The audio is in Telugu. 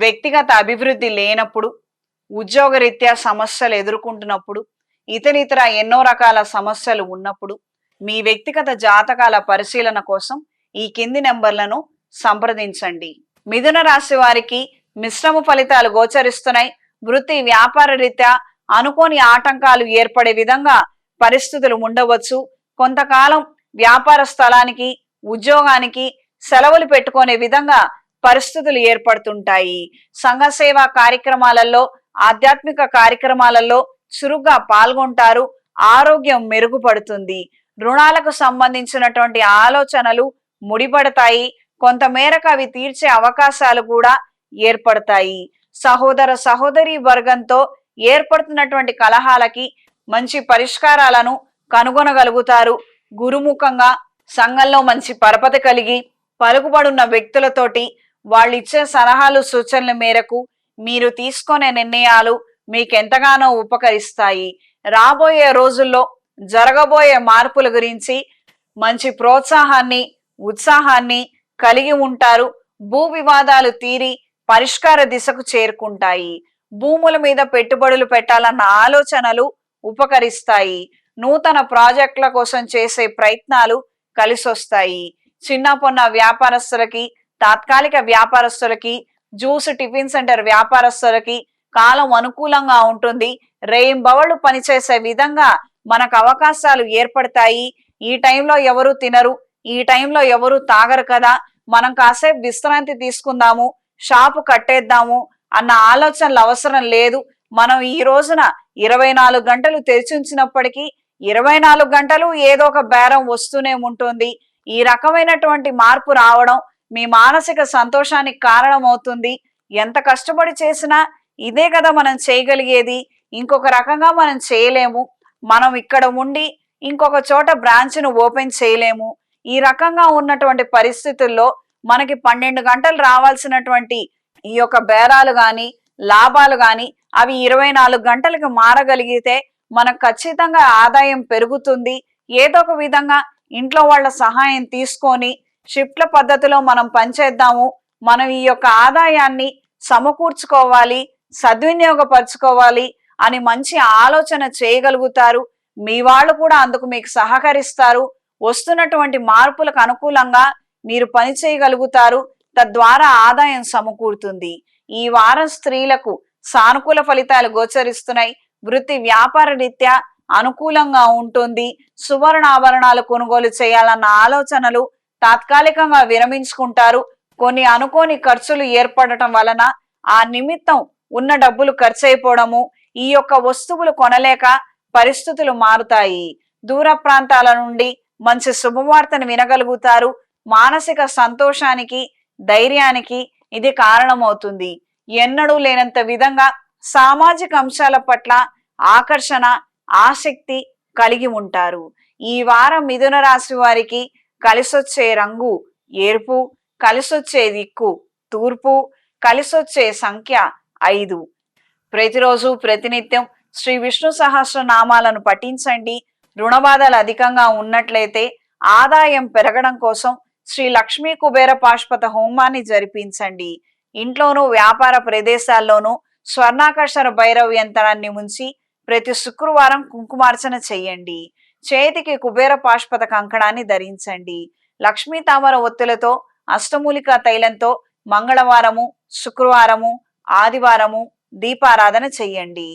వ్యక్తిగత అభివృద్ధి లేనప్పుడు ఉద్యోగరీత్యా సమస్యలు ఎదుర్కొంటున్నప్పుడు ఇతరితర ఎన్నో రకాల సమస్యలు ఉన్నప్పుడు మీ వ్యక్తిగత జాతకాల పరిశీలన కోసం ఈ కింది నెంబర్లను సంప్రదించండి. మిథున రాశి వారికి మిశ్రమ ఫలితాలు గోచరిస్తున్నాయి. వృత్తి వ్యాపార రీత్యా అనుకోని ఆటంకాలు ఏర్పడే విధంగా పరిస్థితులు ఉండవచ్చు. కొంతకాలం వ్యాపార స్థలానికి ఉద్యోగానికి సెలవులు పెట్టుకునే విధంగా పరిస్థితులు ఏర్పడుతుంటాయి. సంఘ సేవా కార్యక్రమాలలో ఆధ్యాత్మిక కార్యక్రమాలలో చురుగ్గా పాల్గొంటారు. ఆరోగ్యం మెరుగుపడుతుంది. రుణాలకు సంబంధించినటువంటి ఆలోచనలు ముడిపడతాయి. కొంతమేరకు అవి తీర్చే అవకాశాలు కూడా ఏర్పడతాయి. సహోదర సహోదరి వర్గంతో ఏర్పడుతున్నటువంటి కలహాలకి మంచి పరిష్కారాలను కనుగొనగలుగుతారు. గురుముఖంగా సంఘంలో మంచి పరపతి కలిగి పలుకుబడున్న వ్యక్తులతోటి వాళ్ళు ఇచ్చే సలహాలు సూచనల మేరకు మీరు తీసుకునే నిర్ణయాలు మీకెంతగానో ఉపకరిస్తాయి. రాబోయే రోజుల్లో జరగబోయే మార్పుల గురించి మంచి ప్రోత్సాహాన్ని ఉత్సాహాన్ని కలిగి ఉంటారు. భూ వివాదాలు తీరి పరిష్కార దిశకు చేరుకుంటాయి. భూముల మీద పెట్టుబడులు పెట్టాలన్న ఆలోచనలు ఉపకరిస్తాయి. నూతన ప్రాజెక్టుల కోసం చేసే ప్రయత్నాలు కలిసొస్తాయి. చిన్న పొన్న వ్యాపారస్తులకి తాత్కాలిక వ్యాపారస్తులకి జ్యూస్ టిఫిన్ సెంటర్ వ్యాపారస్తులకి కాలం అనుకూలంగా ఉంటుంది. రేయింబవళ్ళు పనిచేసే విధంగా మనకు అవకాశాలు ఏర్పడతాయి. ఈ టైంలో ఎవరు తినరు ఈ టైంలో ఎవరు తాగరు కదా. మనం కాసేపు విశ్రాంతి తీసుకుందాము షాపు కట్టేద్దాము అన్న ఆలోచనలు అవసరం లేదు. మనం ఈ రోజున ఇరవై నాలుగు గంటలు తెరిచి ఉంచినప్పటికీ ఇరవై నాలుగు గంటలు ఏదో ఒక బేరం వస్తూనే ఉంటుంది. ఈ రకమైనటువంటి మార్పు రావడం మీ మానసిక సంతోషానికి కారణమవుతుంది. ఎంత కష్టపడి చేసినా ఇదే కదా మనం చేయగలిగేది. ఇంకొక రకంగా మనం చేయలేము. మనం ఇక్కడ ఉండి ఇంకొక చోట బ్రాంచ్ను ఓపెన్ చేయలేము. ఈ రకంగా ఉన్నటువంటి పరిస్థితుల్లో మనకి పన్నెండు గంటలు రావాల్సినటువంటి ఈ యొక్క బేరాలు కానీ లాభాలు కానీ అవి ఇరవై నాలుగు గంటలకు మారగలిగితే మనకు ఖచ్చితంగా ఆదాయం పెరుగుతుంది. ఏదో ఒక విధంగా ఇంట్లో వాళ్ళ సహాయం తీసుకొని షిఫ్ట్ల పద్ధతిలో మనం పనిచేద్దాము. మనం ఈ యొక్క ఆదాయాన్ని సమకూర్చుకోవాలి సద్వినియోగపరచుకోవాలి అని మంచి ఆలోచన చేయగలుగుతారు. మీ వాళ్ళు కూడా అందుకు మీకు సహకరిస్తారు. వస్తున్నటువంటి మార్పులకు అనుకూలంగా మీరు పని చేయగలుగుతారు. తద్వారా ఆదాయం సమకూరుతుంది. ఈ వారం స్త్రీలకు సానుకూల ఫలితాలు గోచరిస్తున్నాయి. వృత్తి వ్యాపార రీత్యా అనుకూలంగా ఉంటుంది. సువర్ణ ఆభరణాలు కొనుగోలు చేయాలన్న ఆలోచనలు తాత్కాలికంగా విరమించుకుంటారు. కొన్ని అనుకోని ఖర్చులు ఏర్పడటం వలన ఆ నిమిత్తం ఉన్న డబ్బులు ఖర్చు అయిపోవడము ఈ యొక్క వస్తువులు కొనలేక పరిస్థితులు మారుతాయి. దూర ప్రాంతాల నుండి మంచి శుభవార్తను వినగలుగుతారు. మానసిక సంతోషానికి ధైర్యానికి ఇది కారణమవుతుంది. ఎన్నడూ లేనంత విధంగా సామాజిక అంశాల పట్ల ఆకర్షణ ఆసక్తి కలిగి ఉంటారు. ఈ వారం మిథున రాశి వారికి కలిసొచ్చే రంగు ఎరుపు కలిసొచ్చే దిక్కు తూర్పు కలిసొచ్చే సంఖ్య ఐదు. ప్రతిరోజు ప్రతినిత్యం శ్రీ విష్ణు సహస్ర నామాలను పఠించండి. రుణబాధలు అధికంగా ఉన్నట్లయితే ఆదాయం పెరగడం కోసం శ్రీ లక్ష్మీ కుబేర పాష్పత హోమాన్ని జరిపించండి. ఇంట్లోనూ వ్యాపార ప్రదేశాల్లోనూ స్వర్ణాకర్షణ భైరవ యంత్రాన్ని ఉంచి ప్రతి శుక్రవారం కుంకుమార్చన చెయ్యండి చేతికి కుబేర పాష్పత కంకణాన్ని ధరించండి. లక్ష్మీ తామర ఒత్తులతో అష్టమూలికా తైలంతో మంగళవారము శుక్రవారము ఆదివారము దీపారాధన చెయ్యండి.